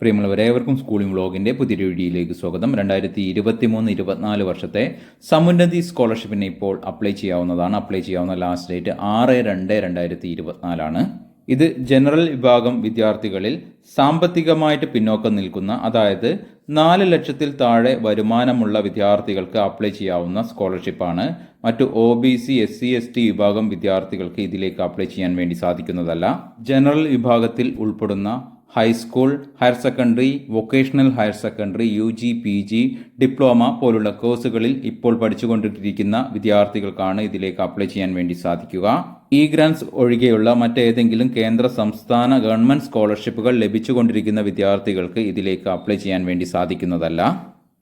പ്രിയമുള്ളവരെ ഏവർക്കും സ്കൂളിംഗ് വ്ളോഗിന്റെ പുതിയൊരു വീഡിയോയിലേക്ക് സ്വാഗതം. രണ്ടായിരത്തി ഇരുപത്തി മൂന്ന് ഇരുപത്തിനാല് വർഷത്തെ സമുന്നതി സ്കോളർഷിപ്പിന് ഇപ്പോൾ അപ്ലൈ ചെയ്യാവുന്നതാണ്. അപ്ലൈ ചെയ്യാവുന്ന ലാസ്റ്റ് ഡേറ്റ് ആറ് രണ്ട് രണ്ടായിരത്തി ഇരുപത്തിനാലാണ്. ഇത് ജനറൽ വിഭാഗം വിദ്യാർത്ഥികളിൽ സാമ്പത്തികമായിട്ട് പിന്നോക്കം നിൽക്കുന്ന അതായത് നാല് ലക്ഷത്തിൽ താഴെ വരുമാനമുള്ള വിദ്യാർത്ഥികൾക്ക് അപ്ലൈ ചെയ്യാവുന്ന സ്കോളർഷിപ്പാണ്. മറ്റു O B C S C S T വിഭാഗം വിദ്യാർത്ഥികൾക്ക് ഇതിലേക്ക് അപ്ലൈ ചെയ്യാൻ വേണ്ടി സാധിക്കുന്നതല്ല. ജനറൽ വിഭാഗത്തിൽ ഉൾപ്പെടുന്ന high school higher secondary vocational higher secondary U G P G diploma പോലുള്ള കോഴ്സുകളിൽ ഇപ്പോൾ പഠിച്ചുകൊണ്ടിരിക്കുന്ന വിദ്യാർത്ഥികൾക്കാണ് ഇതിലേക്ക് അപ്ലൈ ചെയ്യാൻ വേണ്ടി സാധിക്കുക. ഇ ഗ്രാൻസ് ഒഴികെയുള്ള മറ്റേതെങ്കിലും കേന്ദ്ര സംസ്ഥാന ഗവൺമെന്റ് സ്കോളർഷിപ്പുകൾ ലഭിച്ചുകൊണ്ടിരിക്കുന്ന വിദ്യാർത്ഥികൾക്ക് ഇതിലേക്ക് അപ്ലൈ ചെയ്യാൻ വേണ്ടി സാധിക്കുന്നതല്ല.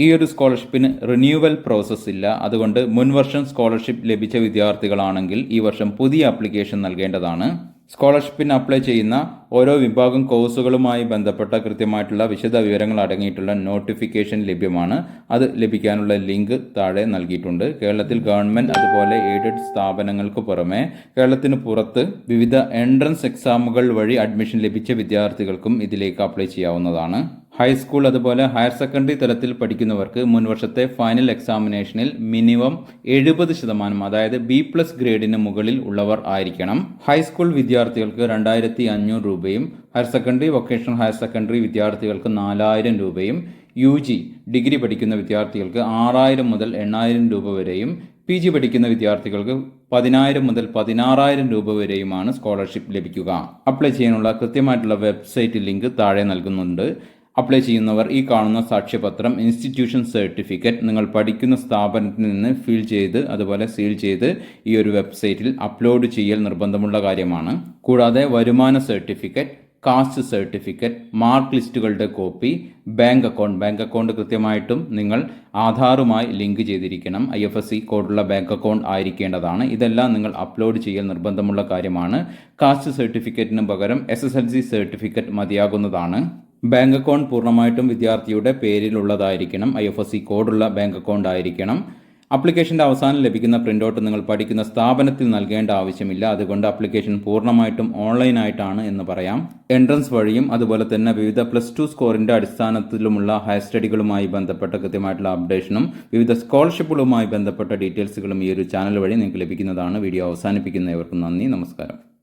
ഈ ഒരു സ്കോളർഷിപ്പിന് റിന്യൂവൽ പ്രോസസ്സ് ഇല്ല. അതുകൊണ്ട് മുൻവർഷം സ്കോളർഷിപ്പ് ലഭിച്ച വിദ്യാർത്ഥികളാണെങ്കിൽ ഈ വർഷം പുതിയ അപ്ലിക്കേഷൻ നൽകേണ്ടതാണ്. സ്കോളർഷിപ്പിന് അപ്ലൈ ചെയ്യുന്ന ഓരോ വിഭാഗം കോഴ്സുകളുമായി ബന്ധപ്പെട്ട കൃത്യമായിട്ടുള്ള വിശദ വിവരങ്ങൾ അടങ്ങിയിട്ടുള്ള നോട്ടിഫിക്കേഷൻ ലഭ്യമാണ്. അത് ലഭിക്കാനുള്ള ലിങ്ക് താഴെ നൽകിയിട്ടുണ്ട്. കേരളത്തിൽ ഗവൺമെന്റ് അതുപോലെ എയ്ഡഡ് സ്ഥാപനങ്ങൾക്ക് പുറമെ കേരളത്തിന് പുറത്ത് വിവിധ എൻട്രൻസ് എക്സാമുകൾ വഴി അഡ്മിഷൻ ലഭിച്ച വിദ്യാർത്ഥികൾക്കും ഇതിലേക്ക് അപ്ലൈ ചെയ്യാവുന്നതാണ്. ഹൈസ്കൂൾ അതുപോലെ ഹയർ സെക്കൻഡറി തലത്തിൽ പഠിക്കുന്നവർക്ക് മുൻവർഷത്തെ ഫൈനൽ എക്സാമിനേഷനിൽ മിനിമം എഴുപത് ശതമാനം അതായത് ബി പ്ലസ് ഗ്രേഡിന് മുകളിൽ ഉള്ളവർ ആയിരിക്കണം. ഹൈസ്കൂൾ വിദ്യാർത്ഥികൾക്ക് രണ്ടായിരത്തി അഞ്ഞൂറ് രൂപയും higher secondary vocational higher secondary വിദ്യാർത്ഥികൾക്ക് നാലായിരം രൂപയും യു ജി ഡിഗ്രി പഠിക്കുന്ന വിദ്യാർത്ഥികൾക്ക് ആറായിരം മുതൽ എണ്ണായിരം രൂപ വരെയും പി ജി പഠിക്കുന്ന വിദ്യാർത്ഥികൾക്ക് പതിനായിരം മുതൽ പതിനാറായിരം രൂപ വരെയുമാണ് സ്കോളർഷിപ്പ് ലഭിക്കുക. അപ്ലൈ ചെയ്യാനുള്ള കൃത്യമായിട്ടുള്ള വെബ്സൈറ്റ് ലിങ്ക് താഴെ നൽകുന്നുണ്ട്. അപ്ലൈ ചെയ്യുന്നവർ ഈ കാണുന്ന സാക്ഷ്യപത്രം ഇൻസ്റ്റിറ്റ്യൂഷൻ സർട്ടിഫിക്കറ്റ് നിങ്ങൾ പഠിക്കുന്ന സ്ഥാപനത്തിൽ നിന്ന് ഫിൽ ചെയ്ത് അതുപോലെ സീൽ ചെയ്ത് ഈ ഒരു വെബ്സൈറ്റിൽ അപ്ലോഡ് ചെയ്യൽ നിർബന്ധമുള്ള കാര്യമാണ്. കൂടാതെ വരുമാന certificate caste certificate mark ലിസ്റ്റുകളുടെ copy bank account bank account കൃത്യമായിട്ടും നിങ്ങൾ ആധാറുമായി ലിങ്ക് ചെയ്തിരിക്കണം. ഐ എഫ് എസ് സി കോഡുള്ള ബാങ്ക് അക്കൗണ്ട് ആയിരിക്കേണ്ടതാണ്. ഇതെല്ലാം നിങ്ങൾ അപ്ലോഡ് ചെയ്യൽ നിർബന്ധമുള്ള കാര്യമാണ്. കാസ്റ്റ് സർട്ടിഫിക്കറ്റിന് പകരം S S L C certificate മതിയാകുന്നതാണ്. Bank account പൂർണമായിട്ടും വിദ്യാർത്ഥിയുടെ പേരിലുള്ളതായിരിക്കണം. ഐ എഫ് എസ് സി കോഡുള്ള ബാങ്ക് അക്കൗണ്ട് ആയിരിക്കണം. അപ്ലിക്കേഷന്റെ അവസാനം ലഭിക്കുന്ന പ്രിന്റ് നിങ്ങൾ പഠിക്കുന്ന സ്ഥാപനത്തിൽ നൽകേണ്ട ആവശ്യമില്ല. അതുകൊണ്ട് അപ്ലിക്കേഷൻ പൂർണമായിട്ടും ഓൺലൈനായിട്ടാണ് എന്ന് പറയാം. എൻട്രൻസ് വഴിയും അതുപോലെ തന്നെ വിവിധ പ്ലസ് ടു സ്കോറിന്റെ അടിസ്ഥാനത്തിലുമുള്ള ഹയർ സ്റ്റഡികളുമായി ബന്ധപ്പെട്ട കൃത്യമായിട്ടുള്ള അപ്ഡേഷനും വിവിധ സ്കോളർഷിപ്പുകളുമായി ബന്ധപ്പെട്ട ഡീറ്റെയിൽസുകളും ഈ ഒരു ചാനൽ വഴി നിങ്ങൾക്ക് ലഭിക്കുന്നതാണ്. വീഡിയോ അവസാനിപ്പിക്കുന്നവർക്കും നന്ദി. നമസ്കാരം.